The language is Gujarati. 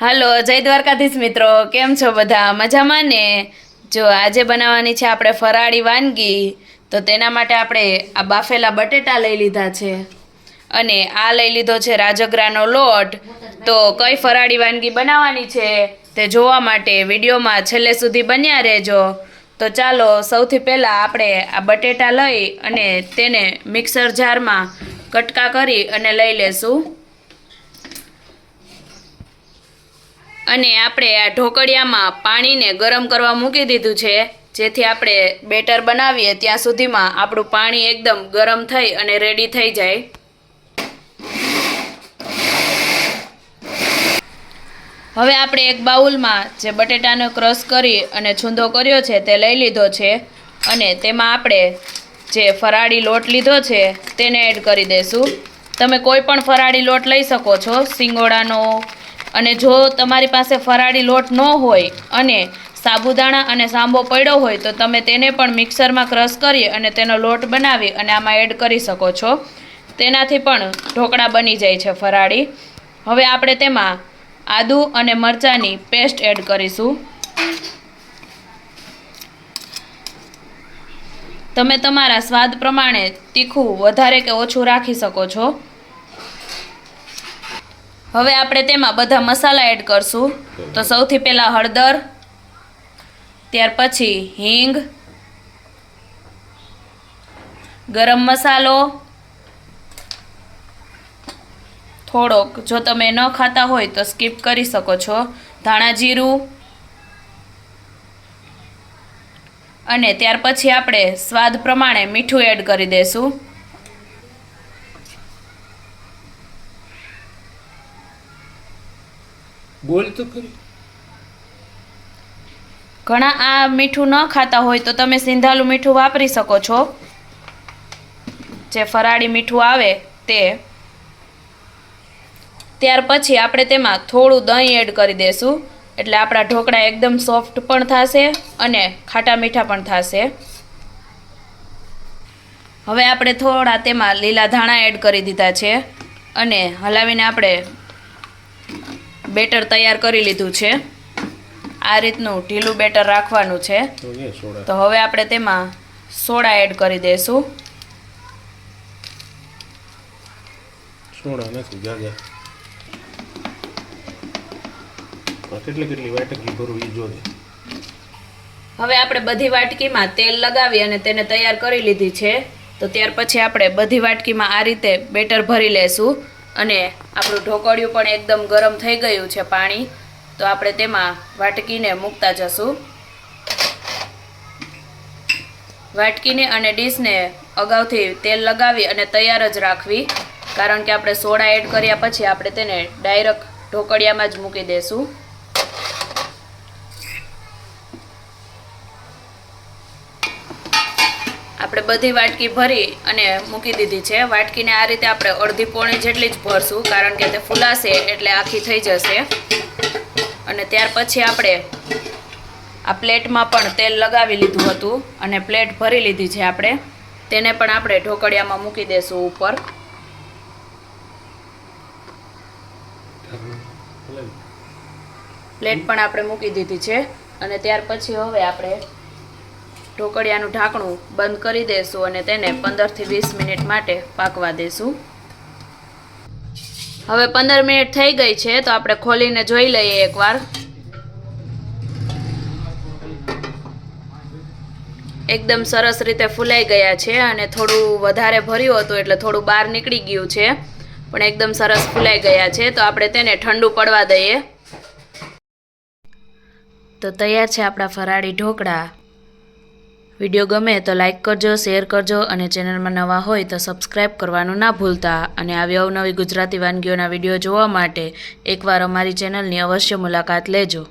હાલો, જય દ્વારકાધીશ મિત્રો. કેમ છો બધા? મજામાં ને? જો આજે બનાવવાની છે આપણે ફરાળી વાનગી, તો તેના માટે આપણે આ બાફેલા બટેટા લઈ લીધા છે. અને આ લઈ લીધો છે રાજગરાનો લોટ. તો કઈ ફરાળી વાનગી બનાવવાની છે તે જોવા માટે વિડીયોમાં છેલ્લે સુધી બન્યા રહેજો. તો ચાલો, સૌથી પહેલાં આપણે આ બટેટા લઈ અને તેને મિક્સર જારમાં કટકા કરી અને લઈ લેશું. અને આપણે આ ઢોકળિયામાં પાણીને ગરમ કરવા મૂકી દીધું છે. જેથી આપણે બેટર બનાવીએ ત્યાં સુધીમાં આપણું પાણી એકદમ ગરમ થઈ અને રેડી થઈ જાય. હવે આપણે એક બાઉલમાં જે બટેટાનો ક્રશ કરી અને છૂંદો કર્યો છે તે લઈ લીધો છે. અને તેમાં આપણે જે ફરાળી લોટ લીધો છે તેને એડ કરી દઈશું તમે કોઈ પણ ફરાળી લોટ લઈ શકો છો. સિંગોડાનો અને જો તમારી પાસે ફરાળી લોટ ન હોય અને સાબુદાણા અને સાંબો પડ્યો હોય તો તમે તેને પણ મિક્સરમાં ક્રશ કરી અને તેનો લોટ બનાવી અને આમાં એડ કરી શકો છો. તેનાથી પણ ઢોકળા બની જાય છે ફરાળી. હવે આપણે તેમાં આદુ અને મરચાંની પેસ્ટ એડ કરીશું. તમે તમારા સ્વાદ પ્રમાણે તીખું વધારે કે ઓછું રાખી શકો છો. હવે આપણે તેમાં બધા મસાલા એડ કરશું. તો સૌથી પહેલાં હળદર ત્યાર પછી હિંગ ગરમ મસાલો થોડોક જો તમે ન ખાતા હોય તો સ્કીપ કરી શકો છો. ધાણા જીરું અને ત્યાર પછી આપણે સ્વાદ પ્રમાણે મીઠું એડ કરી દઈશું બોલ તો ઘણા આ મીઠું ન ખાતા હોય તો તમે સિંધાલું મીઠું વાપરી શકો છો. જે ફરાળી મીઠું આવે તે. ત્યાર પછી આપણે તેમાં થોડું દહીં એડ કરી દઈશું એટલે આપણા ઢોકળા એકદમ સોફ્ટ પણ થશે અને ખાટા મીઠા પણ થશે. હવે આપણે થોડા તેમાં લીલા ધાણા એડ કરી દીધા છે. અને હલાવીને આપણે બેટર તૈયાર કરી લીધું છે. આ રીતનું ઢીલું બેટર રાખવાનું છે. તો હવે આપણે તેમાં સોડા એડ કરી દઈશું સોડા નથી જાજા કેટલી કેટલી વાટકી ભરવું એ જોજે. હવે આપણે બધી વાટકીમાં તેલ લગાવી અને તેને તૈયાર કરી લીધી છે. તો ત્યાર પછી આપણે બધી વાટકીમાં આ રીતે બેટર ભરી લેશું. અને આપણું ઢોકળિયું પણ એકદમ ગરમ થઈ ગયું છે પાણી. તો આપણે તેમાં વાટકીને મૂકતા જશું. વાટકીને અને ડીશને અગાઉથી તેલ લગાવી અને તૈયાર જ રાખવી. કારણ કે આપણે સોડા એડ કર્યા પછી આપણે તેને ડાયરેક્ટ ઢોકળિયામાં જ મૂકી દઈશું આપણે બધી વાટકી ભરી અને મૂકી દીધી છે. વાટકીને આ રીતે આપણે અડધી પોણી જેટલી જ ભરશું, કારણ કે તે ફૂલાશે એટલે આખી થઈ જશે. અને ત્યાર પછી આપણે આ પ્લેટમાં પણ તેલ લગાવી લીધું હતું અને પ્લેટ ભરી લીધી છે આપણે. તેને પણ આપણે ઢોકળિયામાં મૂકી દેશું ઉપર. પ્લેટ પણ આપણે મૂકી દીધી છે. અને ત્યાર પછી હવે આપણે ઢોકળિયાનું ઢાંકણું બંધ કરી દઈશું અને તેને પંદરથી વીસ મિનિટ માટે પાકવા દઈશું હવે પંદર મિનિટ થઈ ગઈ છે, તો આપણે ખોલીને જોઈ લઈએ એકવાર. એકદમ સરસ રીતે ફૂલાઈ ગયા છે અને થોડું વધારે ભર્યું હતું એટલે થોડું બહાર નીકળી ગયું છે, પણ એકદમ સરસ ફૂલાઈ ગયા છે, તો આપણે તેને ઠંડુ પડવા દઈએ. તો તૈયાર છે આપણા ફરાળી ઢોકળા. વીડિયો ગમે તો લાઇક કરજો, શેર કરજો અને ચેનલમાં નવા હોય તો સબસ્ક્રાઇબ કરવાનું ના ભૂલતા. અને આવી અવનવી ગુજરાતી વાનગીઓના વીડિયો જોવા માટે એકવાર અમારી ચેનલની અવશ્ય મુલાકાત લેજો.